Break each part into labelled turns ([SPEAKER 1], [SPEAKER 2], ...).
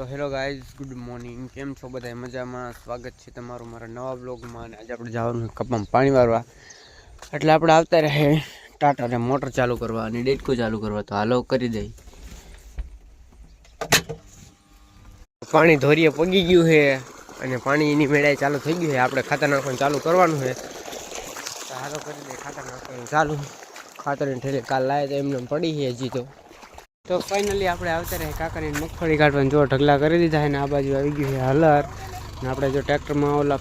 [SPEAKER 1] તો hello guys, good morning. કેમ છો બધા મજામાં? સ્વાગત છે તમારું મારા નવા બ્લોગમાં અને આજે આપણે જવાનું કપમાં પાણી વારવા. એટલે આપણે આવતા રહે ટાટાને મોટર ચાલુ કરવા અને ડેટકો ચાલુ કરવા. તો હાલો કરી દઈ. પાણી ધોરીએ પગી ગયું છે અને પાણી એની મેળાએ ચાલુ થઈ ગયું છે. આપણે ખાતર નાખવાનું ચાલુ કરવાનું છે. હાલો કરી દઈએ, ખાતર નાખવાનું ચાલુ. ખાતરની ઠેલી કાલ લાવે તો એમને એમ પડી છે હજી તો. તો ફાઇનલી આપણે આવતા રહે કાકાની મગફળી કાઢવાનું. જો ઢગલા કરી દીધા છે ને આ બાજુ આવી ગયું છે હલર. ને આપણે જો ટ્રેક્ટરમાં ઓલા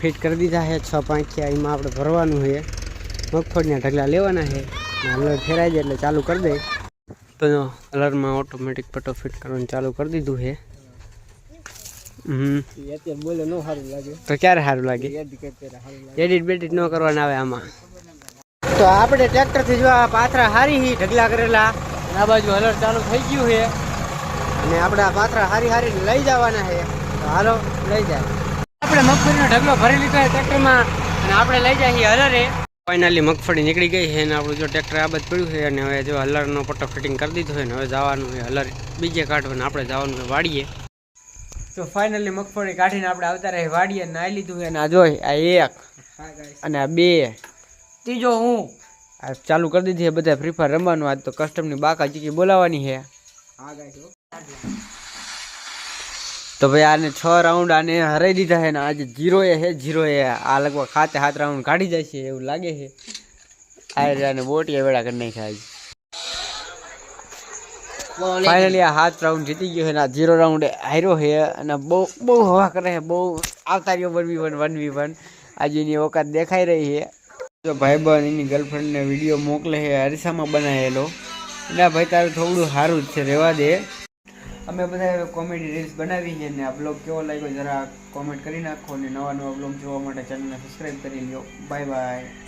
[SPEAKER 1] ફિટ કરી દીધા છે, છ પાંખિયા, એમાં આપણે ભરવાનું છે. મગફળીના ઢગલા લેવાના છે. હલર ફેરાઈ જાય એટલે ચાલુ કરી દે. તો હલરમાં ઓટોમેટિક પટ્ટો ફિટ કરવાનું ચાલુ કરી દીધું છે. તો ક્યારે સારું લાગે? એડિટ બેડિટ ન કરવાના આવે આમાં. તો આપણે ટ્રેક્ટરથી જો આ પાથરા હારી ઢગલા કરેલા. આ બાજુ હલર ચાલુ થઈ ગયું છે. અને આપણે આ પાથરા હારી હારી લઈ જવાના છે. તો હાલો લઈ જાય. આપણે મગફળીનો ઢગલો ભરી લીધો છે ટ્રેક્ટરમાં અને આપણે લઈ જઈએ હલરે. ફાઇનલી મગફળી નીકળી ગઈ છે અને આપણું જો ટ્રેક્ટર આ બધું પડ્યું છે અને હવે જો હલરનો પટ્ટો ફિટિંગ કરી દીધો છે ને હવે જવાનું છે હલર. બીજે કાઢવાનું આપણે જવાનું છે વાડીએ. તો ફાઇનલી મગફળી કાઢીને આપણે આવતા રહી વાડીએ નાઈ લીધું છે અને આ જોઈ આ એક અને આ બે. ત્રીજો હું. આ ચાલુ કરી દીધી છે બધા ફ્રી ફાયર રમવાનું. આજ તો કસ્ટમની બાકા ચીકી બોલાવવાની છે.
[SPEAKER 2] હા ગાઈસ
[SPEAKER 1] તો ભાઈ આને છ રાઉન્ડ આને હરાઈ દીધા છે ને આજે જીરો એ છે જીરો એ. આ લગભગ ખાતે હાથ રાઉન્ડ કાઢી જાય છે એવું લાગે છે. આ આને બોટીએ વેળા કરી નાખ્યા આજે. ફાઇનલી આ હાથ રાઉન્ડ જીતી ગયો છે ને આ જીરો રાઉન્ડ હાર્યો છે અને બહુ બહુ હવા કરે છે બહુ આવતા રહ્યો one V one one V one. આજે એની ઓકાત દેખાઈ રહી છે. જો ભાઈબંધ એની ગર્લફ્રેન્ડને વીડિયો મોકલે છે, અરીસામાં બનાવેલો. ના ભાઈ, તારું થોડું સારું જ છે રહેવા દે. અમે બધા કોમેડી રીલ્સ બનાવી છે ને, આ બ્લોગ કેવો લાગ્યો જરા કોમેન્ટ કરી નાખો અને નવા નવા બ્લોગ જોવા માટે ચેનલને સબસ્ક્રાઈબ કરી લ્યો. Bye bye